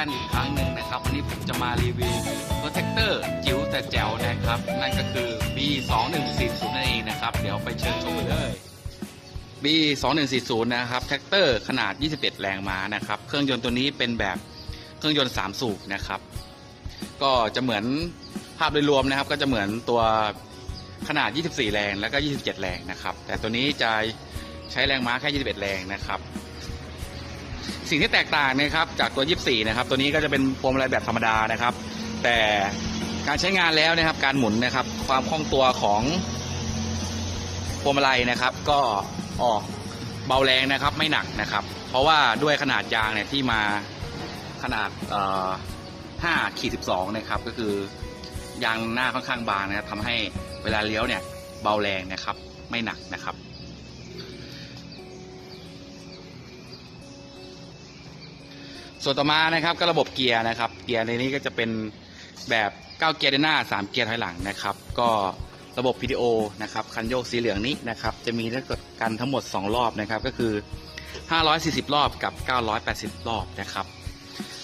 กันอีกครั้งหนึ่งนะครับ วันนี้ผมจะมารีวิวโปรเท็กเตอร์จิ๋วแต่แจ๋วนะครับ นั่นก็คือ B2140 นั่นเองนะครับ เดี๋ยวไปเชิญชมเลย B2140 นะครับแท็กเตอร์ขนาด 21 แรงม้านะครับ เครื่องยนต์ตัวนี้เป็นแบบเครื่องยนต์ 3 สูบนะครับ ก็จะเหมือนภาพโดยรวมนะครับ ก็จะเหมือนตัวขนาด 24 แรงแล้วก็ 27 แรงนะครับ แต่ตัวนี้จะใช้แรงม้าแค่ 21 แรงนะครับ สิ่งที่แตกต่างนะครับจากตัว 24 นะครับ ตัวนี้ก็จะเป็นพวงมาลัยแบบธรรมดานะครับ แต่การใช้งานแล้วนะครับ การหมุนนะครับ ความคล่องตัวของพวงมาลัยนะครับ ก็ออกเบาแรงนะครับ ไม่หนักนะครับ เพราะว่าด้วยขนาดยางเนี่ยที่มาขนาดเอ่อ5ขีด12 นะครับ ก็คือยางหน้าค่อนข้างบางนะครับทำให้เวลาเลี้ยวเนี่ยเบาแรงนะครับ ไม่หนักนะครับ ส่วนต่อมานะครับก็ระบบเกียร์นะครับ เกียร์ในนี้ก็จะเป็นแบบ9เกียร์เดินหน้า 3 เกียร์ถอยหลังนะครับ ก็ระบบ PDO นะครับคันโยกสีเหลืองนี้นะครับ จะมีทั้งกันทั้งหมด 2 รอบนะครับ ก็คือ 540 รอบกับ 980 รอบนะครับ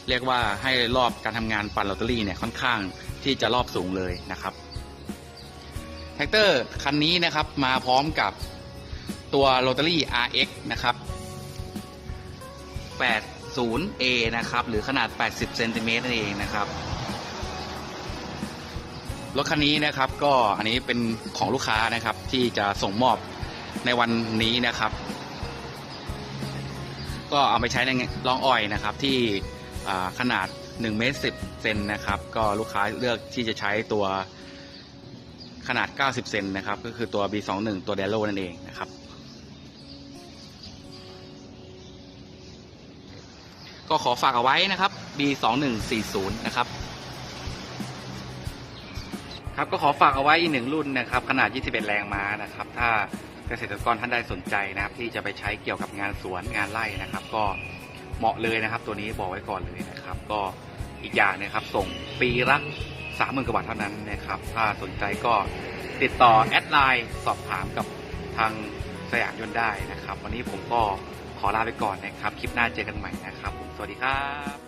เรียกว่าให้รอบการทำงานปั่นลอตเตอรี่เนี่ยค่อนข้างที่จะรอบสูงเลยนะครับแท็กเตอร์คันนี้นะครับมาพร้อมกับตัวลอตเตอรี่ RX นะครับ 80A นะครับ หรือขนาด 80เซนติเมตรนั่นเองนะครับรถคันนี้นะครับก็อันนี้เป็นของลูกค้านะครับที่จะส่งมอบในวันนี้นะครับ ก็เอาไปใช้ในลองอ้อยนะครับที่ขนาด1เมตร10เซนนะครับ ก็ลูกค้าเลือกที่จะใช้ตัวขนาด 90 เซนนะครับ ก็คือตัว B21 ตัวเดโลนั่นเองนะครับ ก็ขอฝากเอาไว้นะครับ B2140 นะครับครับก็ขอฝากเอาไว้อีกหนึ่งรุ่นนะครับ ขนาด 21 แรงม้านะครับ ถ้าเกษตรกรท่านใดสนใจนะครับ ที่จะไปใช้เกี่ยวกับงานสวนงานไร่นะครับ ก็เหมาะเลยนะครับ ตัวนี้บอกไว้ก่อนเลยนะครับ ก็อีกอย่างนะครับ ส่งปีละสามหมื่นกว่าบาทเท่านั้นนะครับ ถ้าสนใจก็ติดต่อแอดไลน์สอบถามกับทางสยามยนต์ได้นะครับ วันนี้ผมก็ ขอลาไปก่อนนะครับ คลิปหน้าเจอกันใหม่นะครับผมสวัสดีครับ